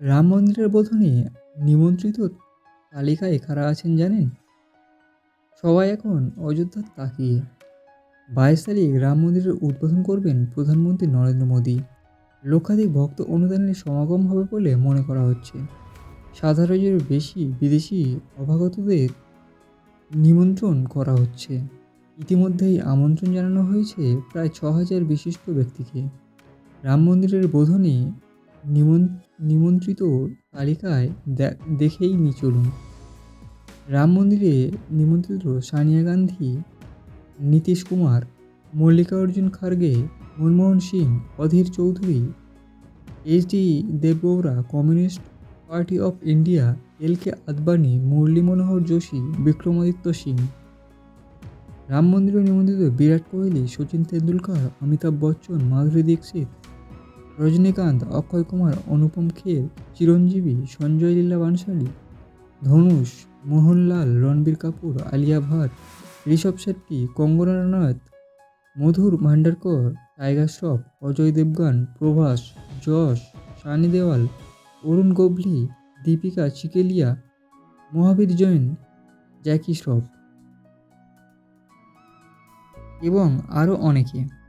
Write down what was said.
রাম মন্দিরের বোধনে নিমন্ত্রিত তালিকায় কারা আছেন জানেন? সবাই এখন অযোধ্যার তাকিয়ে বাইশ তারিখ রাম মন্দিরের উদ্বোধন করবেন প্রধানমন্ত্রী নরেন্দ্র মোদী। লক্ষাধিক ভক্ত অনুদানের সমাগম হবে বলে মনে করা হচ্ছে। হাজারের বেশি বিদেশি অভাগতদের নিমন্ত্রণ করা হচ্ছে। ইতিমধ্যেই আমন্ত্রণ জানানো হয়েছে প্রায় ছ হাজার বিশিষ্ট ব্যক্তিকে। রাম মন্দিরের বোধনে নিমন- নিমন্ত্রিত তালিকায় দেখেই নি চলুন। রাম মন্দিরে নিমন্ত্রিত Sonia Gandhi, Nitish Kumar, Mallikarjun Kharge, Manmohan Singh, Adhir Chowdhury HD Deve Gowda, communist party of India, L K Advani, Murli Manohar Joshi, Vikramaditya Singh. Ram মন্দিরে নিমন্ত্রিত বিরাট কোহলি সচিন তেন্ডুলকর, অমিতাভ বচ্চন, মাধুরী দীক্ষিত রজনীকান্ত, অক্ষয় কুমার, অনুপম খের, চিরঞ্জীবী, সঞ্জয় লীলা বানশালী, ধনুষ, মোহনলাল, রণবীর কাপুর, আলিয়া ভাট, ঋষভ শেট্টি কঙ্গনা রানাওয়াত মধুর ভান্ডারকর টাইগার শ্রফ, অজয় দেবগান, প্রভাস, যশ, সানি দেওয়াল, অরুণ গোবলি, দীপিকা চিকেলিয়া, মহাবীর জৈন, জ্যাকি শ্রফ এবং আরও অনেকে।